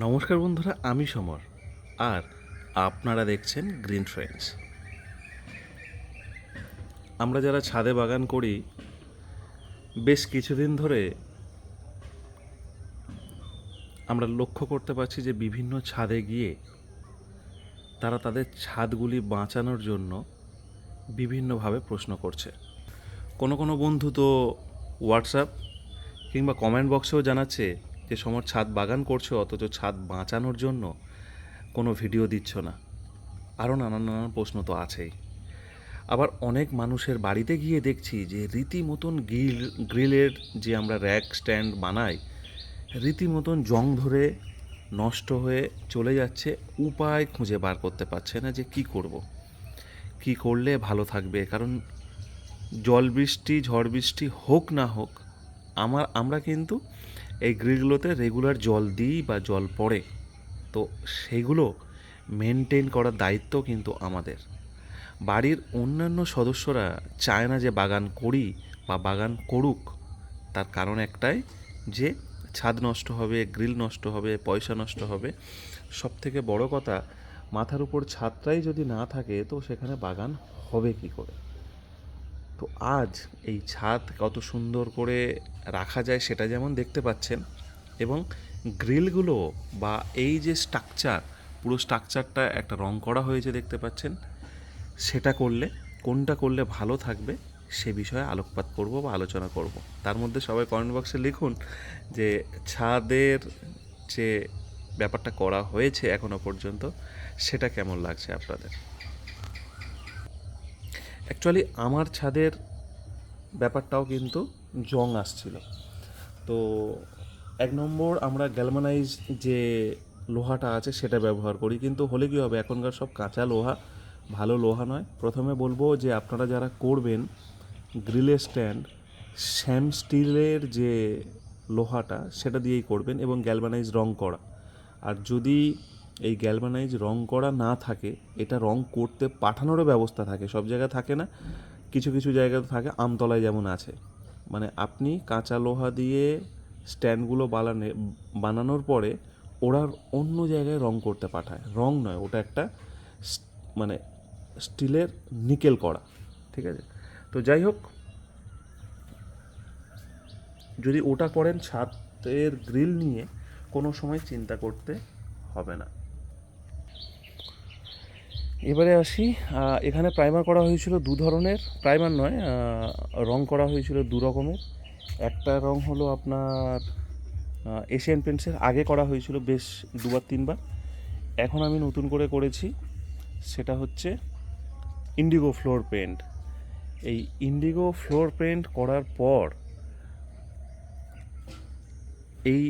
নমস্কার বন্ধুরা, আমি সমর। আর আপনারা দেখছেন গ্রিন ফ্রেন্ডস আমরা যারা ছাদে বাগান করি, বেশ কিছুদিন ধরে আমরা লক্ষ্য করতে পারছি যে বিভিন্ন ছাদে গিয়ে তারা তাদের ছাদগুলি বাঁচানোর জন্য বিভিন্নভাবে প্রশ্ন করছে। কোনো কোনো বন্ধু তো হোয়াটসঅ্যাপ কিংবা কমেন্ট বক্সেও জানাচ্ছে যে সময় ছাদ বাগান করছ, অথচ ছাদ বাঁচানোর জন্য কোনো ভিডিও দিচ্ছ না। আরও নানান নানান প্রশ্ন তো আছেই। আবার অনেক মানুষের বাড়িতে গিয়ে দেখছি যে রীতিমতন গ্রিল গ্রিলের যে আমরা র্যাক স্ট্যান্ড বানাই, রীতিমতন জং ধরে নষ্ট হয়ে চলে যাচ্ছে, উপায় খুঁজে বার করতে পারছে না যে কি করব। কি করলে ভালো থাকবে? কারণ জল বৃষ্টি ঝড় বৃষ্টি হোক না হোক, আমার, আমরা কিন্তু এই গ্রিলগুলোতে রেগুলার জল দিই বা জল পড়ে। তো সেগুলো মেনটেন করার দায়িত্ব কিন্তু আমাদের। বাড়ির অন্যান্য সদস্যরা চায় না যে বাগান করি বা বাগান করুক। তার কারণ একটাই যে ছাদ নষ্ট হবে, গ্রিল নষ্ট হবে, পয়সা নষ্ট হবে। সব থেকে বড় কথা, মাথার উপর ছাদটাই যদি না থাকে তো সেখানে বাগান হবে কি করে? তো আজ এই ছাদ কত সুন্দর করে রাখা যায় সেটা যেমন দেখতে পাচ্ছেন এবং গ্রিলগুলো বা এই যে স্ট্রাকচার, পুরো স্ট্রাকচারটা একটা রং করা হয়েছে দেখতে পাচ্ছেন, সেটা করলে, কোনটা করলে ভালো থাকবে সে বিষয়ে আলোকপাত করব বা আলোচনা করব। তার মধ্যে সবাই কমেন্ট বক্সে লিখুন যে ছাদের যে ব্যাপারটা করা হয়েছে এখনও পর্যন্ত, সেটা কেমন লাগছে আপনাদের? অ্যাকচুয়ালি আমার ছাদের ব্যাপারটাও কিন্তু জং আসছিল। তো এক নম্বর আমরা গ্যালমানাইজ যে লোহাটা আছে সেটা ব্যবহার করি, কিন্তু হলে কী হবে? এখনকার সব কাঁচা লোহা, ভালো লোহা নয়। প্রথমে বলব যে আপনারা যারা করবেন গ্রিলের স্ট্যান্ড শ্যাম স্টিলের যে লোহাটা, সেটা দিয়েই করবেন এবং গ্যালভানাইজ রং করা। আর যদি এই গ্যালভানাইজ রং করা না থাকে, এটা রং করতে পাঠানোরও ব্যবস্থা থাকে, সব জায়গায় থাকে না, কিছু কিছু জায়গাতে থাকে, আমতলায় যেমন আছে। মানে আপনি কাঁচা লোহা দিয়ে স্ট্যান্ডগুলো বানানে বানানোর পরে ওরা অন্য জায়গায় রং করতে পাঠায়। রং নয়, ওটা একটা মানে স্টিলের নিকেল করা, ঠিক আছে? তো যাই হোক, যদি ওটা করেন ছাদের গ্রিল নিয়ে কোনো সময় চিন্তা করতে হবে না। এবারে আসি এখানে প্রাইমার করা হয়েছিল দু ধরনের। প্রাইমার নয় রং করা হয়েছিল দু রকমের। একটা রং হলো আপনার এশিয়ান পেন্টসের আগে করা হয়েছিল বেশ দুবার, তিনবার। এখন আমি নতুন করে করেছি। সেটা হচ্ছে ইন্ডিগো ফ্লোর পেন্ট এই ইন্ডিগো ফ্লোর পেন্ট করার পর এই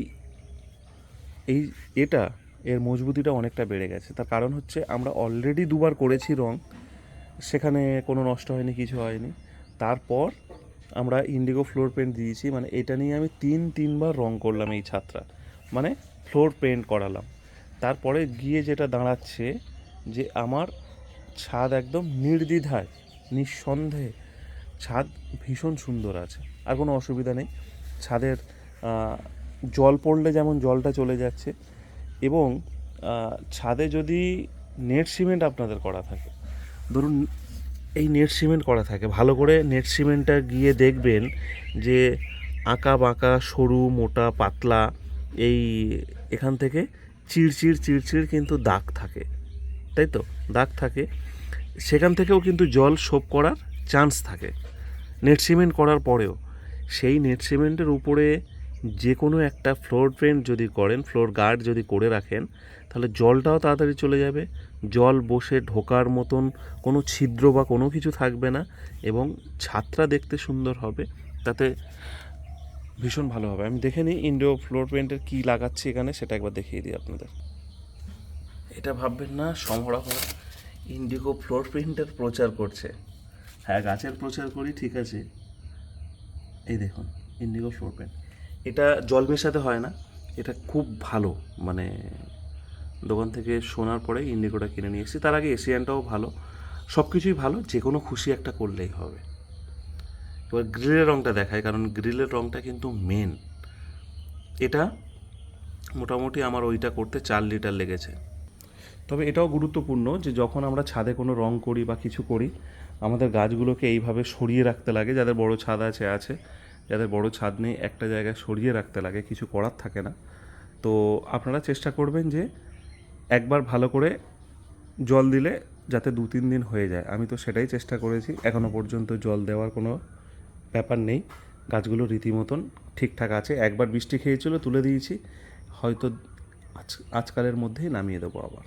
এই এটা এর মজবুতিটা অনেকটা বেড়ে গেছে। তার কারণ হচ্ছে আমরা অলরেডি দুবার করেছি রং, সেখানে কোনো নষ্ট হয়নি, কিছু হয়নি। তারপর আমরা ইন্ডিগো ফ্লোর পেন্ট দিয়েছি মানে এটা নিয়ে আমি তিন, তিনবার রং করলাম এই ছাত্রা মানে ফ্লোর পেন্ট করালাম। তারপরে গিয়ে যেটা দাঁড়াচ্ছে যে আমার ছাদ একদম নির্দ্বিধায়, নিঃসন্দেহে ছাদ ভীষণ সুন্দর আছে, আর কোনো অসুবিধা নেই। ছাদের জল পড়লে যেমন জলটা চলে যাচ্ছে এবং ছাদে যদি নেট সিমেন্ট আপনাদের করা থাকে, ধরুন এই নেট সিমেন্ট করা থাকে, ভালো করে নেট সিমেন্টটা গিয়ে দেখবেন যে আঁকা বাঁকা, সরু, মোটা, পাতলা, এই এখান থেকে চিড়চিড় চিড়চিড় কিন্তু দাগ থাকে, তাই তো? দাগ থাকে। সেখান থেকেও কিন্তু জল শোপ করার চান্স থাকে। নেট সিমেন্ট করার পরেও, সেই নেট সিমেন্টের উপরে যে কোনো একটা ফ্লোর পেন্ট যদি করেন ফ্লোর গার্ড যদি করে রাখেন, তাহলে জলটাও তাড়াতাড়ি চলে যাবে। জল বসে ঢোকার মতন কোনো ছিদ্র বা কোনো কিছু থাকবে না এবং ছাদটা দেখতে সুন্দর হবে। তাতে ভীষণ ভালো হবে। আমি দেখে নিই ইন্ডো ফ্লোর পেন্টের কী লাগাচ্ছি এখানে, সেটা একবার দেখিয়ে দিই আপনাদের। এটা ভাববেন না সমরহ ইন্ডিগো ফ্লোর প্রিন্টের প্রচার করছে। হ্যাঁ গাছের প্রচার করি, ঠিক আছে। এই দেখুন ইন্ডিগো ফ্লোর প্রিন্ট এটা জল মেশাতে হয় না, এটা খুব ভালো। মানে দোকান থেকে শোনার পরে ইন্ডিগোটা কিনে নিয়ে এসেছি। তার আগে এশিয়ানটাও ভালো। সব কিছুই ভালো যে কোনো খুশি একটা করলেই হবে। এবার গ্রিলের রঙটা দেখায় কারণ গ্রিলের রঙটা কিন্তু মেন এটা মোটামুটি আমার ওইটা করতে চার লিটার লেগেছে। তবে এটাও গুরুত্বপূর্ণ যে যখন আমরা ছাদে কোনো রং করি বা কিছু করি, আমাদের গাছগুলোকে এইভাবে সরিয়ে রাখতে লাগে, যাদের বড় ছাদ আছে আছে। যাদের বড় ছাদ নেই, একটা জায়গায় সরিয়ে রাখতে লাগে, কিছু করার থাকে না। তো আপনারা চেষ্টা করবেন যে একবার ভালো করে জল দিলে যাতে দু তিন দিন হয়ে যায়। আমি তো সেটাই চেষ্টা করেছি এখনও পর্যন্ত জল দেওয়ার কোনো ব্যাপার নেই। গাছগুলো রীতিমতন ঠিকঠাক আছে। একবার বৃষ্টি খেয়েছিল, তুলে দিয়েছি। হয়তো আজ, আজকালের মধ্যেই নামিয়ে দেবো আবার।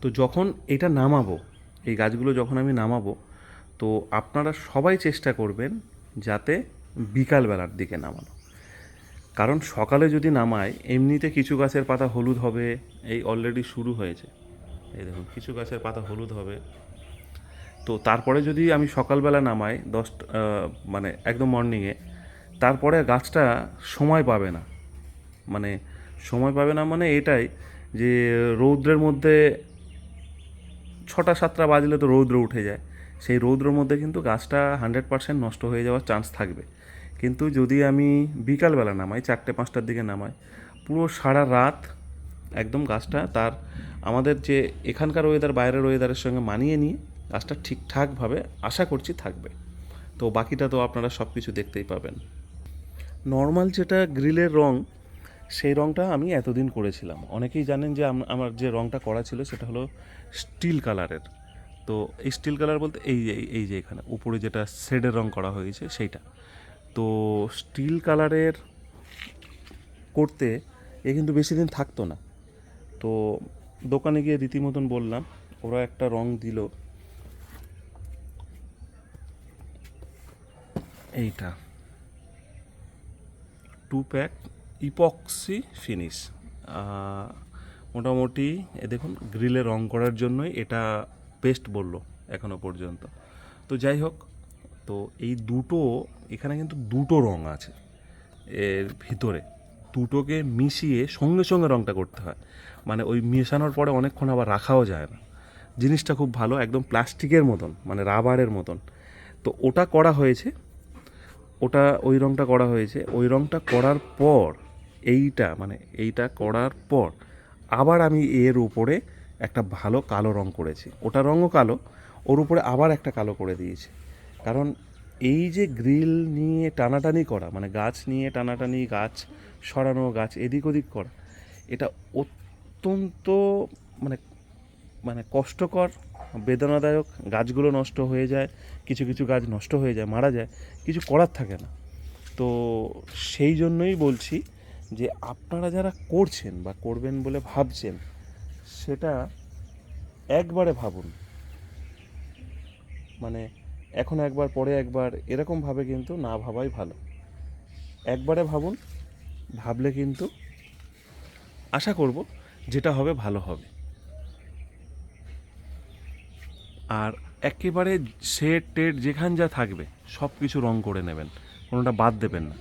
তো যখন এটা নামাবো, এই গাছগুলো যখন আমি নামাবো তো আপনারা সবাই চেষ্টা করবেন যাতে বিকালবেলার দিকে নামানো। কারণ সকালে যদি নামায় এমনিতে কিছু গাছের পাতা হলুদ হবে এই অলরেডি শুরু হয়েছে। এই দেখুন কিছু গাছের পাতা হলুদ হবে। তো তারপরে যদি আমি সকালবেলা নামাই আহ, মানে একদম মর্নিংয়ে তারপরে গাছটা সময় পাবে না। মানে সময় পাবে না মানে এটাই যে রৌদ্রের মধ্যে ছটা সাতটা বাজলে তো রৌদ্র উঠে যায়। সেই রৌদ্রের মধ্যে কিন্তু গাছটা হান্ড্রেড পার্সেন্ট নষ্ট হয়ে যাওয়ার চান্স থাকবে। কিন্তু যদি আমি বিকালবেলা নামাই, চারটে পাঁচটার দিকে নামাই, পুরো সারা রাত একদম গাছটা তার আমাদের যে এখানকার ওয়েদার বাইরের ওয়েদারের সঙ্গে মানিয়ে নিয়ে গাছটা ঠিকঠাকভাবে আশা করছি থাকবে। তো বাকিটা তো আপনারা সব কিছু দেখতেই পাবেন। নর্মাল যেটা গ্রিলের রং, সেই রংটা আমি এতদিন করেছিলাম। অনেকেই জানেন যে আমার যে রংটা করা ছিল সেটা হলো স্টিল কালারের। তো এই স্টিল কালার বলতে এই যে এই যে এখানে, উপরে যেটা শেডের রং করা হয়েছে সেইটা। তো স্টিল কালারের করতে এ কিন্তু বেশি দিন থাকতো না। তো দোকানে গিয়ে রীতিমতন বললাম, ওরা একটা রং দিল। এইটা। টু প্যাক ইপক্সি ফিনিশ মোটামুটি, এ দেখুন গ্রিলে রং করার জন্যই এটা বেস্ট বলল এখনও পর্যন্ত। তো যাই হোক, তো এই দুটো, এখানে কিন্তু দুটো রং আছে এর ভিতরে। দুটোকে মিশিয়ে সঙ্গে সঙ্গে রংটা করতে হয়। মানে ওই মেশানোর পরে অনেকক্ষণ আবার রাখাও যায় না। জিনিসটা খুব ভালো, একদম প্লাস্টিকের মতন মানে রাবারের মতন। তো ওটা করা হয়েছে, ওটা, ওই রংটা করা হয়েছে। ওই রংটা করার পর, এইটা মানে এইটা করার পর, আবার আমি এর উপরে একটা ভালো কালো রং করেছি। ওটা রঙও কালো, ওর উপরে আবার একটা কালো করে দিয়েছি। কারণ এই যে গ্রিল নিয়ে টানাটানি করা মানে গাছ নিয়ে টানাটানি, গাছ সরানো, গাছ এদিক ওদিক করা, এটা অত্যন্ত মানে মানে কষ্টকর, বেদনাদায়ক, গাছগুলো নষ্ট হয়ে যায়, কিছু কিছু গাছ নষ্ট হয়ে যায়, মারা যায়, কিছু করার থাকে না। তো সেই জন্যই বলছি যে আপনারা যারা করছেন বা করবেন বলে ভাবছেন সেটা একবারে ভাবুন। মানে এখন একবার, পরে একবার এরকমভাবে কিন্তু না ভাবাই ভালো। একবারে ভাবুন, ভাবলে কিন্তু আশা করব যেটা হবে ভালো হবে। আর একেবারে সেট টেট যেখান যা থাকবে সব কিছু রং করে নেবেন, কোনোটা বাদ দেবেন না।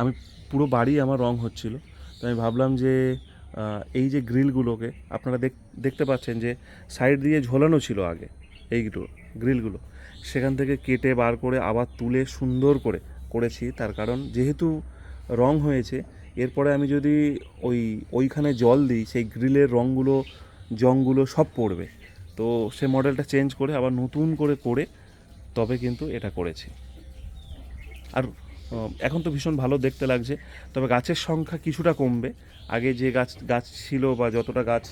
আমি পুরো বাড়ি আমার রং হচ্ছিল তো আমি ভাবলাম যে এই যে গ্রিলগুলোকে আপনারা দেখ, দেখতে পাচ্ছেন যে সাইড দিয়ে ঝোলানো ছিল আগে এইগুলো গ্রিলগুলো। সেখান থেকে কেটে বার করে আবার তুলে সুন্দর করে করেছি। তার কারণ যেহেতু রং হয়েছে, এরপরে আমি যদি ওই, ওইখানে জল দিই, সেই গ্রিলের রঙগুলো জংগুলো সব পড়বে। তো সে মডেলটা চেঞ্জ করে আবার নতুন করে করে তবে কিন্তু এটা করেছি। আর এখন তো ভীষণ ভালো দেখতে লাগছে, তবে গাছের সংখ্যা কিছুটা কমবে। আগে যে গাছ গাছ ছিল বা যতটা গাছ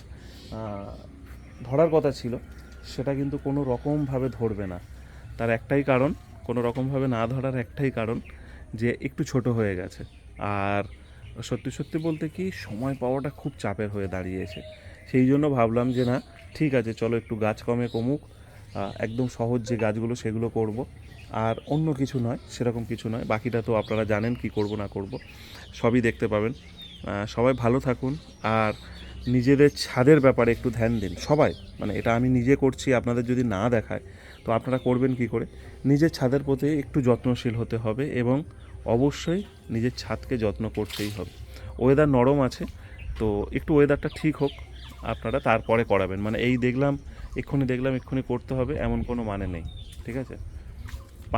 ধরার কথা ছিল, সেটা কিন্তু কোনো রকমভাবে ধরবে না। তার একটাই কারণ, কোনো রকমভাবে না ধরার একটাই কারণ যে একটু ছোট হয়ে গেছে। আর সত্যি সত্যি বলতে কি, সময় পাওয়াটা খুব চাপের হয়ে দাঁড়িয়েছে। সেই জন্য ভাবলাম যে না, ঠিক আছে, চলো একটু গাছ কমে কমুক একদম সহজ যে গাছগুলো, সেগুলো করব। আর অন্য কিছু নয়, সেরকম কিছু নয়। বাকিটা তো আপনারা জানেন কি করব, না করব, সবই দেখতে পাবেন। সবাই ভালো থাকুন আর নিজেদের ছাদের ব্যাপারে একটু ধ্যান দিন। সবাই মানে এটা আমি নিজে করছি, আপনাদের যদি না দেখায়, তো আপনারা করবেন কি করে? নিজের ছাদের প্রতি একটু যত্নশীল হতে হবে এবং অবশ্যই নিজের ছাদকে যত্ন করতেই হবে। ওয়েদার নরম আছে, তো একটু ওয়েদারটা ঠিক হোক, আপনারা তারপরে করাবেন। মানে এই দেখলাম, এক্ষুনি দেখলাম, এক্ষুনি করতে হবে, এমন কোনো মানে নেই, ঠিক আছে?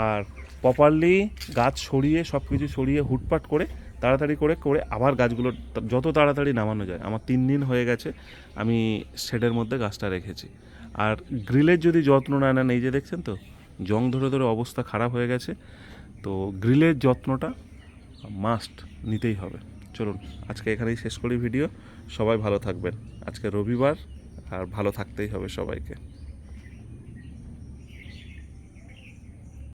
আর প্রপারলি গাছ সরিয়ে সব কিছু সরিয়ে হুটপাট করে তাড়াতাড়ি করে করে আবার গাছগুলো যত তাড়াতাড়ি নামানো যায়। আমার তিন দিন হয়ে গেছে, আমি শেডের মধ্যে গাছটা রেখেছি। আর গ্রিলের যদি যত্ন না নেন, এই যে দেখছেন তো, জং ধরে ধরে অবস্থা খারাপ হয়ে গেছে, তো গ্রিলের যত্নটা মাস্ট নিতেই হবে। চলুন, আজকে এখানেই শেষ করি ভিডিও। সবাই ভালো থাকবেন। আজকে রবিবার, আর ভালো থাকতেই হবে সবাইকে।